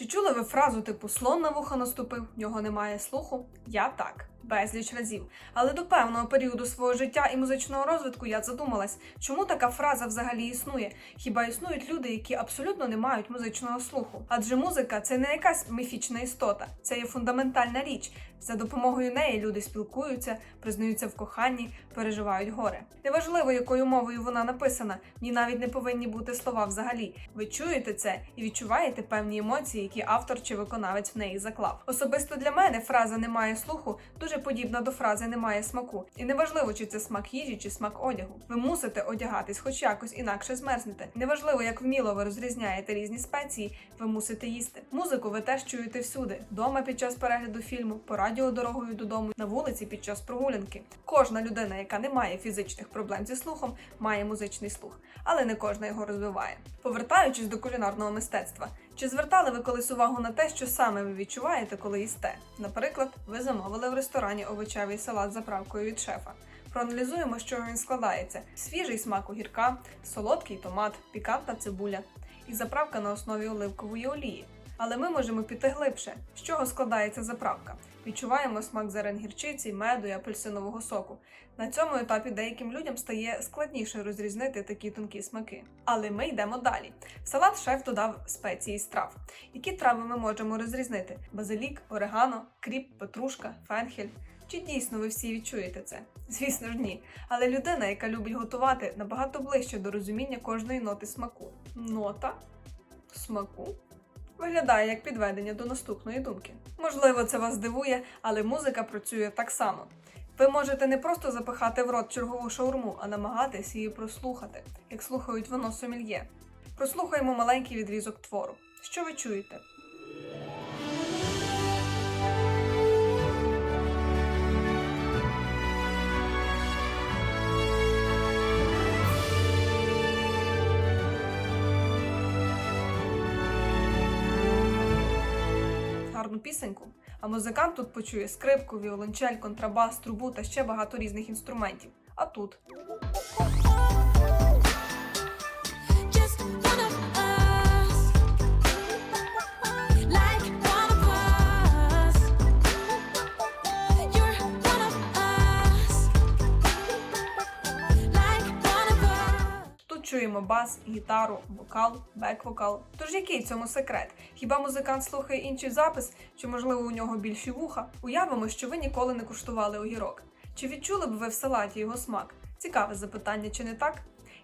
Чи чули ви фразу типу слон на вухо наступив, в нього немає слуху? Я так, безліч разів. Але до певного періоду свого життя і музичного розвитку я задумалась, чому така фраза взагалі існує? Хіба існують люди, які абсолютно не мають музичного слуху? Адже музика це не якась міфічна істота, це є фундаментальна річ. За допомогою неї люди спілкуються, признаються в коханні, переживають горе. Неважливо, якою мовою вона написана, в ній навіть не повинні бути слова взагалі. Ви чуєте це і відчуваєте певні емоції, які автор чи виконавець в неї заклав. Особисто для мене фраза немає слуху дуже подібна до фрази немає смаку. І неважливо, чи це смак їжі, чи смак одягу. Ви мусите одягатись, хоч якось інакше змерзнете. Неважливо, як вміло ви розрізняєте різні спеції, ви мусите їсти. Музику ви теж чуєте всюди: дома під час перегляду фільму, по радіо дорогою додому, на вулиці під час прогулянки. Кожна людина, яка не має фізичних проблем зі слухом, має музичний слух, але не кожна його розвиває. Повертаючись до кулінарного мистецтва, чи звертали ви колись увагу на те, що саме ви відчуваєте, коли їсте? Наприклад, ви замовили в ресторані овочевий салат з заправкою від шефа. Проаналізуємо, чого він складається: свіжий смак огірка, солодкий томат, пікантна цибуля і заправка на основі оливкової олії. Але ми можемо піти глибше. З чого складається заправка? Відчуваємо смак зерен гірчиці, меду і апельсинового соку. На цьому етапі деяким людям стає складніше розрізнити такі тонкі смаки. Але ми йдемо далі. В салат шеф додав спеції з трав. Які трави ми можемо розрізнити: базилік, орегано, кріп, петрушка, фенхель. Чи дійсно ви всі відчуєте це? Звісно ж ні. Але людина, яка любить готувати, набагато ближче до розуміння кожної ноти смаку. Нота смаку виглядає як підведення до наступної думки. Можливо, це вас дивує, але музика працює так само. Ви можете не просто запихати в рот чергову шаурму, а намагатись її прослухати, як слухають воно сомельє. Прослухаємо маленький відрізок твору. Що ви чуєте? Гарну пісеньку, а музикант тут почує скрипку, віолончель, контрабас, трубу та ще багато різних інструментів. А тут тут бас, гітару, вокал, бек-вокал. Тож який в цьому секрет? Хіба музикант слухає інший запис, чи можливо у нього більші вуха? Уявимо, що ви ніколи не куштували огірок. Чи відчули б ви в салаті його смак? Цікаве запитання, чи не так?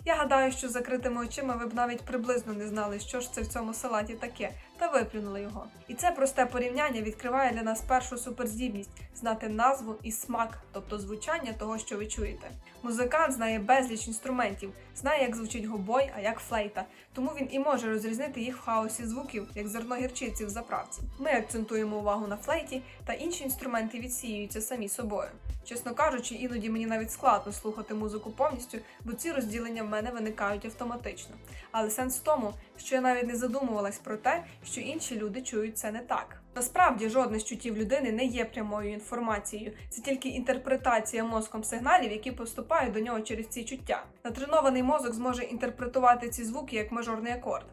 Я гадаю, що закритими очима ви б навіть приблизно не знали, що ж це в цьому салаті таке, та виплюнули його. І це просте порівняння відкриває для нас першу суперздібність знати назву і смак, тобто звучання того, що ви чуєте. Музикант знає безліч інструментів, знає, як звучить гобой, а як флейта, тому він і може розрізнити їх в хаосі звуків, як зерно гірчиці в заправці. Ми акцентуємо увагу на флейті, та інші інструменти відсіюються самі собою. Чесно кажучи, іноді мені навіть складно слухати музику повністю, бо ці розділення в мене виникають автоматично. Але сенс в тому, що я навіть не задумувалась про те, що інші люди чують це не так. Насправді жодне з чуттів людини не є прямою інформацією, це тільки інтерпретація мозком сигналів, які поступають до нього через ці чуття. Натренований мозок зможе інтерпретувати ці звуки як мажорний акорд.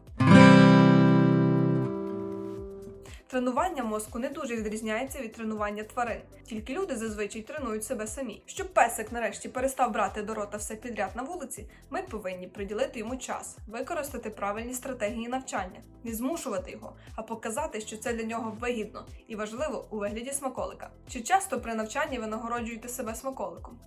Тренування мозку не дуже відрізняється від тренування тварин. Тільки люди зазвичай тренують себе самі. Щоб песик нарешті перестав брати до рота все підряд на вулиці, ми повинні приділити йому час, використати правильні стратегії навчання, не змушувати його, а показати, що це для нього вигідно і важливо у вигляді смаколика. Чи часто при навчанні ви нагороджуєте себе смаколиком?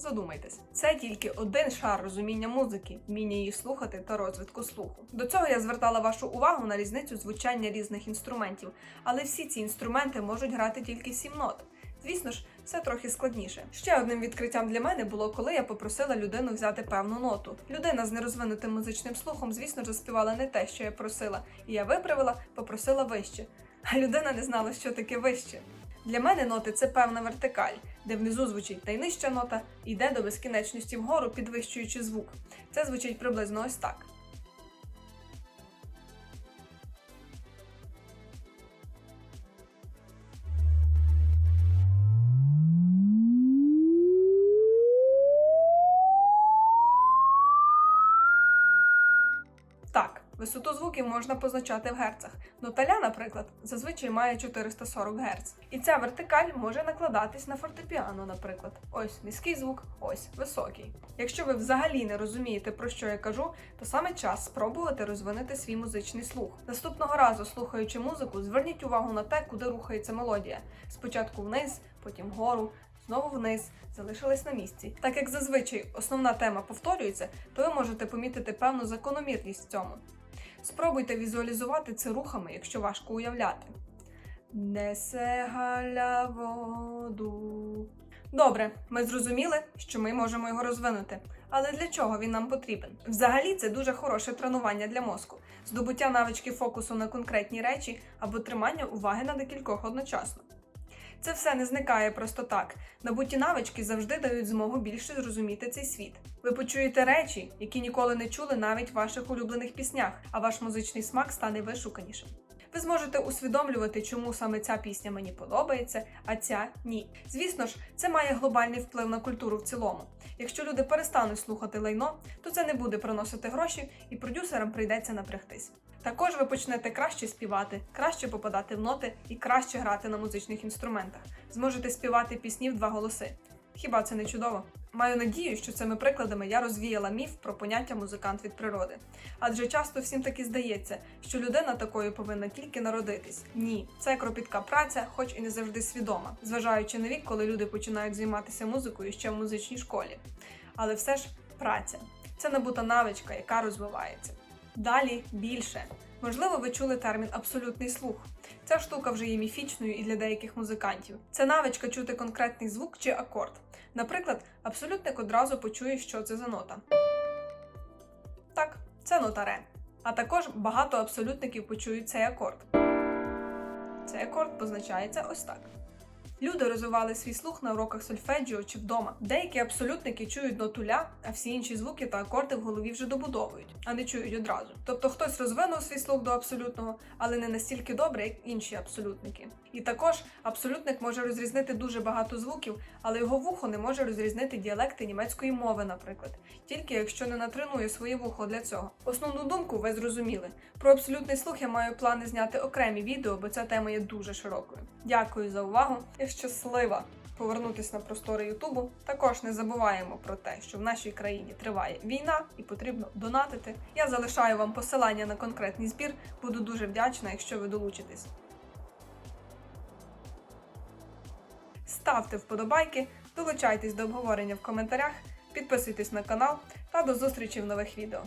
Задумайтесь, це тільки один шар розуміння музики, вміння її слухати та розвитку слуху. До цього я звертала вашу увагу на різницю звучання різних інструментів, але всі ці інструменти можуть грати тільки сім нот. Звісно ж, все трохи складніше. Ще одним відкриттям для мене було, коли я попросила людину взяти певну ноту. Людина з нерозвинутим музичним слухом, звісно заспівала не те, що я просила, і я виправила, попросила вище. А людина не знала, що таке вище. Для мене ноти це певна вертикаль, де внизу звучить найнижча нота йде до безкінечності вгору, підвищуючи звук. Це звучить приблизно ось так. Висоту звуків можна позначати в герцах. Нота ля, наприклад, зазвичай має 440 Гц. І ця вертикаль може накладатись на фортепіано, наприклад. Ось низький звук, ось високий. Якщо ви взагалі не розумієте, про що я кажу, то саме час спробувати розвинути свій музичний слух. Наступного разу, слухаючи музику, зверніть увагу на те, куди рухається мелодія. Спочатку вниз, потім вгору, знову вниз, залишились на місці. Так як зазвичай основна тема повторюється, то ви можете помітити певну закономірність в цьому. Спробуйте візуалізувати це рухами, якщо важко уявляти. Несе галя воду. Добре, ми зрозуміли, що ми можемо його розвинути. Але для чого він нам потрібен? Взагалі, це дуже хороше тренування для мозку, здобуття навички фокусу на конкретні речі або тримання уваги на декількох одночасно. Це все не зникає просто так. Набуті навички завжди дають змогу більше зрозуміти цей світ. Ви почуєте речі, які ніколи не чули навіть в ваших улюблених піснях, а ваш музичний смак стане вишуканішим. Ви зможете усвідомлювати, чому саме ця пісня мені подобається, а ця ні. Звісно ж, це має глобальний вплив на культуру в цілому. Якщо люди перестануть слухати лайно, то це не буде приносити гроші, і продюсерам прийдеться напрягтись. Також ви почнете краще співати, краще попадати в ноти і краще грати на музичних інструментах. Зможете співати пісні в два голоси. Хіба це не чудово? Маю надію, що цими прикладами я розвіяла міф про поняття музикант від природи. Адже часто всім таки здається, що людина такою повинна тільки народитись. Ні, це кропітка праця, хоч і не завжди свідома, зважаючи на вік, коли люди починають займатися музикою ще в музичній школі. Але все ж праця це набута навичка, яка розвивається. Далі більше. Можливо, ви чули термін абсолютний слух. Ця штука вже є міфічною і для деяких музикантів. Це навичка чути конкретний звук чи акорд. Наприклад, абсолютник одразу почує, що це за нота. Так, це нота ре. А також багато абсолютників почують цей акорд. Цей акорд позначається ось так. Люди розвивали свій слух на уроках сольфеджіо чи вдома. Деякі абсолютники чують ноту ля, а всі інші звуки та акорди в голові вже добудовують, а не чують одразу. Тобто хтось розвинув свій слух до абсолютного, але не настільки добре, як інші абсолютники. І також абсолютник може розрізнити дуже багато звуків, але його вухо не може розрізнити діалекти німецької мови, наприклад, тільки якщо не натренує своє вухо для цього. Основну думку ви зрозуміли. Про абсолютний слух я маю плани зняти окремі відео, бо ця тема є дуже широкою. Дякую за увагу. Щаслива повернутися на простори Ютубу. Також не забуваємо про те, що в нашій країні триває війна і потрібно донатити. Я залишаю вам посилання на конкретний збір. Буду дуже вдячна, якщо ви долучитесь. Ставте вподобайки, долучайтесь до обговорення в коментарях, підписуйтесь на канал та до зустрічі в нових відео.